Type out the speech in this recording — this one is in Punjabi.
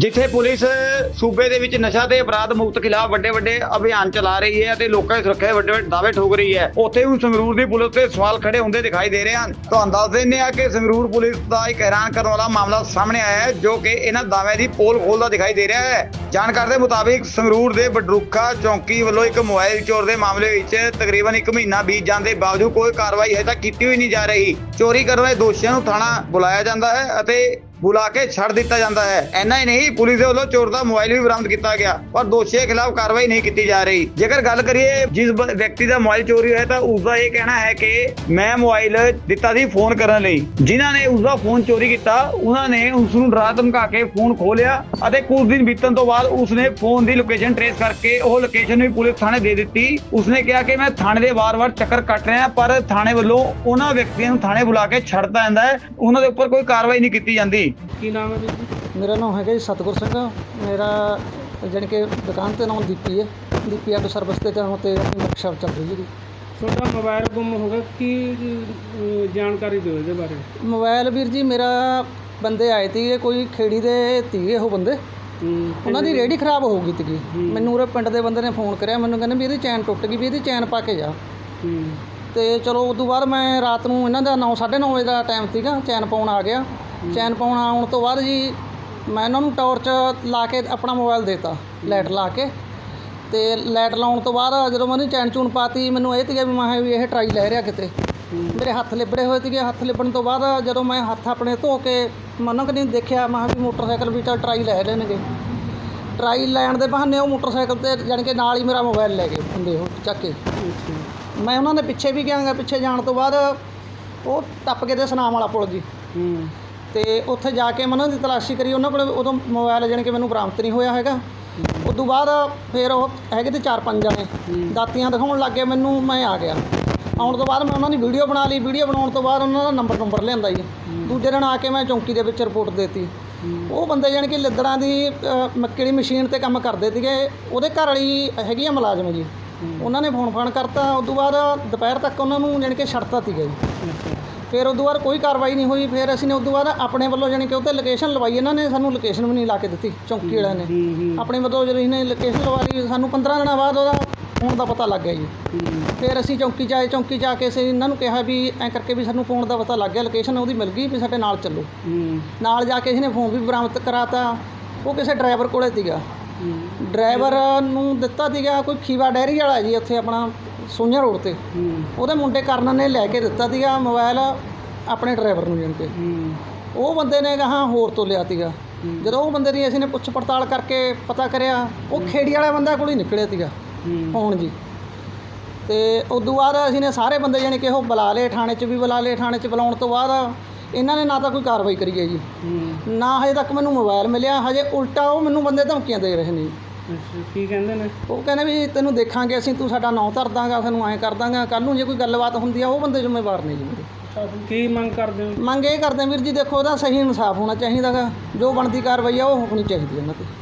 ਜਿੱਥੇ ਪੁਲਿਸ ਸੂਬੇ ਦੇ ਵਿੱਚ ਨਸ਼ਾ ਤੇ ਅਪਰਾਧ ਮੁਕਤ ਖਿਲਾਫ ਵੱਡੇ ਵੱਡੇ ਅਭਿਆਨ ਚਲਾ ਰਹੀ ਹੈ ਤੇ ਲੋਕਾਂ ਦੀ ਸੁਰੱਖਿਆ ਵੱਡੇ ਵੱਡੇ ਦਾਅਵੇ ਠੋਕ ਰਹੀ ਹੈ, ਉੱਥੇ ਵੀ ਸੰਗਰੂਰ ਦੀ ਪੁਲਿਸ ਤੇ ਸਵਾਲ ਖੜੇ ਹੁੰਦੇ ਦਿਖਾਈ ਦੇ ਰਹੇ ਹਨ। ਤੁਹਾਨੂੰ ਦੱਸ ਦਿੰਦੇ ਆ ਕਿ ਸੰਗਰੂਰ ਪੁਲਿਸ ਦਾ ਇੱਕ ਹੈਰਾਨ ਕਰਨ ਵਾਲਾ ਮਾਮਲਾ ਸਾਹਮਣੇ ਆਇਆ ਹੈ, ਜੋ ਕਿ ਇਹਨਾਂ ਦਾਅਵਿਆਂ ਦੀ ਪੋਲ ਖੋਲਦਾ ਦਿਖਾਈ ਦੇ ਰਿਹਾ ਹੈ। ਜਾਣਕਾਰੀ ਦੇ ਮੁਤਾਬਿਕ ਸੰਗਰੂਰ ਦੇ ਬਡਰੁੱਖਾ ਚੌਂਕੀ ਵੱਲੋਂ ਇੱਕ ਮੋਬਾਈਲ ਚੋਰ ਦੇ ਮਾਮਲੇ ਵਿੱਚ ਤਕਰੀਬਨ 1 ਮਹੀਨਾ ਬੀਤ ਜਾਣ ਦੇ ਬਾਵਜੂਦ ਕੋਈ ਕਾਰਵਾਈ ਹਜੇ ਤੱਕ ਕੀਤੀ ਹੋਈ ਨਹੀਂ ਜਾ ਰਹੀ। ਚੋਰੀ ਕਰਨ ਵਾਲੇ ਦੋਸ਼ੀਆਂ ਨੂੰ ਥਾਣਾ ਬੁਲਾਇਆ ਜਾਂਦਾ ਹੈ ਅਤੇ ਬੁਲਾ ਕੇ ਛੱਡ ਦਿੱਤਾ ਜਾਂਦਾ ਹੈ। ਇੰਨਾ ਹੀ ਨਹੀਂ, ਪੁਲਿਸ ਦੇ ਵੱਲੋਂ ਚੋਰ ਦਾ ਮੋਬਾਈਲ ਵੀ ਬਰਾਮਦ ਕੀਤਾ ਗਿਆ, ਪਰ ਦੋਸ਼ੀਆਂ ਖਿਲਾਫ ਕਾਰਵਾਈ ਨਹੀਂ ਕੀਤੀ ਜਾ ਰਹੀ। ਜੇਕਰ ਗੱਲ ਕਰੀਏ ਜਿਸ ਵਿਅਕਤੀ ਦਾ ਮੋਬਾਈਲ ਚੋਰੀ ਹੋਇਆ, ਤਾਂ ਉਸ ਦਾ ਇਹ ਕਹਿਣਾ ਹੈ ਕਿ ਮੈਂ ਮੋਬਾਈਲ ਦਿੱਤਾ ਸੀ ਫੋਨ ਕਰਨ ਲਈ। ਜਿਨ੍ਹਾਂ ਨੇ ਉਸ ਦਾ ਫੋਨ ਚੋਰੀ ਕੀਤਾ, ਉਹਨਾਂ ਨੇ ਉਸ ਨੂੰ ਡਰਾ ਧਮਕਾ ਕੇ ਫੋਨ ਖੋਲਿਆ ਅਤੇ ਕੁਝ ਦਿਨ ਬੀਤਣ ਤੋਂ ਬਾਅਦ ਉਸ ਨੇ ਫੋਨ ਦੀ ਲੋਕੇਸ਼ਨ ਟ੍ਰੇਸ ਕਰਕੇ ਉਹ ਲੋਕੇਸ਼ਨ ਵੀ ਪੁਲਿਸ ਥਾਣੇ ਦੇ ਦਿੱਤੀ। ਉਸਨੇ ਕਿਹਾ ਕਿ ਮੈਂ ਥਾਣੇ ਦੇ ਵਾਰ-ਵਾਰ ਚੱਕਰ ਕੱਟ ਰਿਹਾ, ਪਰ ਥਾਣੇ ਵੱਲੋਂ ਉਹਨਾਂ ਵਿਅਕਤੀਆਂ ਨੂੰ ਥਾਣੇ ਬੁਲਾ ਕੇ ਛੱਡਤਾ ਜਾਂਦਾ ਹੈ। ਉਹਨਾਂ ਦੇ ਉੱਪਰ ਕੋਈ ਕਾਰਵਾਈ ਨਹੀਂ ਕੀਤੀ ਜਾਂਦੀ। ਕੀ ਨਾਮ ਹੈ ਵੀਰ ਜੀ? ਮੇਰਾ ਨਾਮ ਹੈਗਾ ਜੀ ਸਤਗੁਰ ਸਿੰਘ। ਮੇਰਾ ਜਾਣੀ ਕਿ ਦੁਕਾਨ ਤੇ ਨਾਮ ਦੀਪੀ ਹੈ। ਦੀਪੀ ਆਟੋ ਸਰਵਿਸ ਦੇ ਨਾਮ ਤੇ ਵਰਕਸ਼ਾਪ ਚੱਲ ਰਹੀ ਹੈ ਜੀ। ਤੁਹਾਡਾ ਮੋਬਾਈਲ ਗੁੰਮ ਹੋ ਗਿਆ। ਕੀ ਅਹ, ਜਾਣਕਾਰੀ ਦਿਓ ਇਹਦੇ ਬਾਰੇ? ਮੋਬਾਈਲ ਵੀਰ ਜੀ ਮੇਰਾ ਬੰਦੇ ਆਏ ਸੀਗੇ ਕੋਈ ਖੇੜੀ ਦੇ ਤੀਗੇ ਉਹ ਬੰਦੇ। ਹੂੰ, ਉਹਨਾਂ ਦੀ ਰੇੜੀ ਖਰਾਬ ਹੋ ਗਈ ਸੀਗੀ। ਮੈਨੂੰ ਉਰੇ ਪਿੰਡ ਦੇ ਬੰਦੇ ਨੇ ਫੋਨ ਕਰਿਆ। ਮੈਨੂੰ ਕਹਿੰਦੇ ਵੀ ਇਹਦੀ ਚੈਨ ਟੁੱਟ ਗਈ ਵੀ ਇਹਦੀ ਚੈਨ ਪਾ ਕੇ ਜਾ। ਹੂੰ, ਤੇ ਚਲੋ ਉਸ ਤੋਂ ਬਾਅਦ ਮੈਂ ਰਾਤ ਨੂੰ ਇਹਨਾਂ ਦਾ 9 9:30 ਵਜੇ ਦਾ ਟਾਈਮ ਸੀਗਾ ਚੈਨ ਪਾਉਣ ਆ ਗਿਆ। ਚੈਨ ਪਾਉਣ ਆਉਣ ਤੋਂ ਬਾਅਦ ਜੀ ਮੈਂ ਇਹਨਾਂ ਨੂੰ ਟਾਰਚ ਲਾ ਕੇ ਆਪਣਾ ਮੋਬਾਈਲ ਦੇਤਾ, ਲਾਈਟ ਲਾ ਕੇ। ਤੇ ਲਾਈਟ ਲਾਉਣ ਤੋਂ ਬਾਅਦ ਜਦੋਂ ਮੈਂ ਉਹਦੀ ਚੈਨ ਚੂਨ ਪਾਤੀ, ਮੈਨੂੰ ਇਹ ਸੀਗਾ ਵੀ ਮੈਂ ਕਿਹਾ ਵੀ ਇਹ ਟਰਾਈ ਲੈ ਰਿਹਾ ਕਿਤੇ। ਮੇਰੇ ਹੱਥ ਲਿਬੜੇ ਹੋਏ ਸੀਗੇ, ਹੱਥ ਲਿਬੜਨ ਤੋਂ ਬਾਅਦ ਜਦੋਂ ਮੈਂ ਹੱਥ ਆਪਣੇ ਧੋ ਕੇ ਮਨੋਂ ਕਦੀ ਦੇਖਿਆ, ਮੈਂ ਕਿਹਾ ਵੀ ਮੋਟਰਸਾਈਕਲ ਵੀ ਤਾਂ ਟਰਾਈ ਲੈ ਲੈਣਗੇ। ਟਰਾਈ ਲੈਣ ਦੇ ਬਹਾਨੇ ਉਹ ਮੋਟਰਸਾਈਕਲ ਤੇ ਜਾਣੀ ਕਿ ਨਾਲ ਹੀ ਮੇਰਾ ਮੋਬਾਈਲ ਲੈ ਗਏ ਹੁੰਦੇ ਉਹ ਚੱਕ ਕੇ। ਮੈਂ ਉਹਨਾਂ ਦੇ ਪਿੱਛੇ ਵੀ ਗਿਆਗਾ ਪਿੱਛੇ ਜਾਣ ਤੋਂ ਬਾਅਦ ਉਹ ਟੱਪ ਕੇ ਤੇ ਸੁਨਾਮ ਵਾਲਾ ਪੁਲ ਜੀ। ਤੇ ਉੱਥੇ ਜਾ ਕੇ ਮੈਂ ਉਹਨਾਂ ਦੀ ਤਲਾਸ਼ੀ ਕਰੀ। ਉਹਨਾਂ ਕੋਲ ਉਦੋਂ ਮੋਬਾਈਲ ਜਾਣੀ ਕਿ ਮੈਨੂੰ ਬਰਾਮਦ ਨਹੀਂ ਹੋਇਆ ਹੈਗਾ। ਉਸ ਤੋਂ ਬਾਅਦ ਫਿਰ ਉਹ ਹੈਗੇ ਤੇ ਚਾਰ ਪੰਜ ਜਣੇ ਦਾਤੀਆਂ ਦਿਖਾਉਣ ਲੱਗ ਗਏ ਮੈਨੂੰ ਮੈਂ ਆ ਗਿਆ। ਆਉਣ ਤੋਂ ਬਾਅਦ ਮੈਂ ਉਹਨਾਂ ਦੀ ਵੀਡੀਓ ਬਣਾ ਲਈ। ਵੀਡੀਓ ਬਣਾਉਣ ਤੋਂ ਬਾਅਦ ਉਹਨਾਂ ਦਾ ਨੰਬਰ ਨੰਬਰ ਲਿਆਂਦਾ ਜੀ। ਦੂਜੇ ਦਿਨ ਆ ਕੇ ਮੈਂ ਚੌਂਕੀ ਦੇ ਵਿੱਚ ਰਿਪੋਰਟ ਦੇਤੀ। ਉਹ ਬੰਦੇ ਜਾਣੀ ਕਿ ਲਿੱਦੜਾਂ ਦੀ ਮੱਕੀ ਦੀ ਮਸ਼ੀਨ ਤੇ ਕੰਮ ਕਰਦੇ ਸੀਗੇ ਉਹਦੇ ਘਰ ਵਾਲੀ ਹੈਗੀ ਆ ਮੁਲਾਜ਼ਮ ਜੀ। ਉਹਨਾਂ ਨੇ ਫੋਨ ਫਾਨ ਕਰਤਾ। ਉਸ ਤੋਂ ਬਾਅਦ ਦੁਪਹਿਰ ਤੱਕ ਉਹਨਾਂ ਨੂੰ ਜਾਣੀ ਕਿ ਛੱਡਤਾ ਸੀਗਾ ਜੀ। ਫਿਰ ਤੋਂ ਬਾਅਦ ਕੋਈ ਕਾਰਵਾਈ ਨਹੀਂ ਹੋਈ ਫਿਰ ਅਸੀਂ ਨੇ ਤੋਂ ਬਾਅਦ ਆਪਣੇ ਵੱਲੋਂ ਜਾਣੀ ਕਿ ਉੱਤੇ ਲੋਕੇਸ਼ਨ ਲਵਾਈ ਇਹਨਾਂ ਨੇ ਸਾਨੂੰ ਲੋਕੇਸ਼ਨ ਵੀ ਨਹੀਂ ਲਾ ਕੇ ਦਿੱਤੀ ਚੌਂਕੀ ਵਾਲਿਆਂ ਨੇ। ਆਪਣੇ ਵੱਲੋਂ ਜਦੋਂ ਇਹਨੇ ਲੋਕੇਸ਼ਨ ਲਵਾ ਲਈ ਸਾਨੂੰ 15 ਦਿਨਾਂ ਬਾਅਦ ਉਹਦਾ ਫੋਨ ਦਾ ਪਤਾ ਲੱਗ ਗਿਆ ਜੀ। ਫਿਰ ਅਸੀਂ ਚੌਂਕੀ ਆਏ ਚੌਂਕੀ ਆ ਕੇ ਅਸੀਂ ਇਹਨਾਂ ਨੂੰ ਕਿਹਾ ਵੀ ਐਂ ਕਰਕੇ ਵੀ ਸਾਨੂੰ ਫੋਨ ਦਾ ਪਤਾ ਲੱਗ ਗਿਆ ਲੋਕੇਸ਼ਨ ਉਹਦੀ ਮਿਲ ਗਈ ਵੀ ਸਾਡੇ ਨਾਲ ਚੱਲੋ। ਨਾਲ ਜਾ ਕੇ ਇਹਨੇ ਫੋਨ ਵੀ ਬਰਾਮਦ ਕਰਾਤਾ ਉਹ ਕਿਸੇ ਡਰਾਈਵਰ ਕੋਲੇ ਸੀਗਾ। ਡਰਾਈਵਰ ਨੂੰ ਦਿੱਤਾ ਸੀਗਾ ਕੋਈ ਖੀਵਾ ਡੈਰੀ ਵਾਲਾ ਜੀ ਉੱਥੇ ਆਪਣਾ ਸੋਈਆਂ ਰੋਡ ਤੇ। ਉਹਦੇ ਮੁੰਡੇ ਕਰਨ ਨੇ ਲੈ ਕੇ ਦਿੱਤਾ ਸੀਗਾ ਮੋਬਾਈਲ ਆਪਣੇ ਡਰਾਈਵਰ ਨੂੰ ਜਾਣ ਕੇ। ਉਹ ਬੰਦੇ ਨੇ ਕਹਾ ਹੋਰ ਤੋਂ ਲਿਆ ਸੀਗਾ। ਜਦੋਂ ਉਹ ਬੰਦੇ ਦੀ ਅਸੀਂ ਨੇ ਪੁੱਛ ਪੜਤਾਲ ਕਰਕੇ ਪਤਾ ਕਰਿਆ ਉਹ ਖੇੜੀ ਵਾਲਾ ਬੰਦਾ ਕੋਲ ਹੀ ਨਿਕਲਿਆ ਸੀਗਾ। ਹੂੰ। ਫੋਨ ਜੀ। ਤੇ ਉਦੋਂ ਬਾਅਦ ਅਸੀਂ ਨੇ ਸਾਰੇ ਬੰਦੇ ਜਾਣੀ ਕਿ ਉਹ ਬੁਲਾ ਲਏ ਥਾਣੇ 'ਚ ਵੀ ਬੁਲਾ ਲਏ ਥਾਣੇ 'ਚ ਬੁਲਾਉਣ ਤੋਂ ਬਾਅਦ ਇਹਨਾਂ ਨੇ ਨਾ ਤਾਂ ਕੋਈ ਕਾਰਵਾਈ ਕਰੀ ਹੈ ਜੀ। ਨਾ ਹਜੇ ਤੱਕ ਮੈਨੂੰ ਮੋਬਾਈਲ ਮਿਲਿਆ ਹਜੇ ਉਲਟਾ ਉਹ ਮੈਨੂੰ ਬੰਦੇ ਧਮਕੀਆਂ ਦੇ ਰਹੇ ਨੇ ਜੀ। ਅੱਛਾ ਕੀ ਕਹਿੰਦੇ ਨੇ? ਉਹ ਕਹਿੰਦੇ ਵੀ ਤੈਨੂੰ ਦੇਖਾਂਗੇ ਅਸੀਂ ਤੂੰ ਸਾਡਾ ਨਾਂ ਧਰ ਦਾਂਗਾ ਸਾਨੂੰ ਐਂ ਕਰ ਦਾਂਗਾ। ਕੱਲ ਨੂੰ ਜੇ ਕੋਈ ਗੱਲਬਾਤ ਹੁੰਦੀ ਆ ਉਹ ਬੰਦੇ ਜ਼ਿੰਮੇਵਾਰ ਨੇ ਜੀ ਮੇਰੇ। ਕੀ ਮੰਗ ਕਰਦੇ ਹੋ? ਮੰਗ ਇਹ ਕਰਦੇ ਹਾਂ ਵੀਰ ਜੀ ਦੇਖੋ ਉਹਦਾ ਸਹੀ ਇਨਸਾਫ ਹੋਣਾ ਚਾਹੀਦਾ ਗਾ ਜੋ ਬਣਦੀ ਕਾਰਵਾਈ ਆ ਉਹ ਹੋਣੀ ਚਾਹੀਦੀ ਹੈ ਉਹਨਾਂ ਤੇ।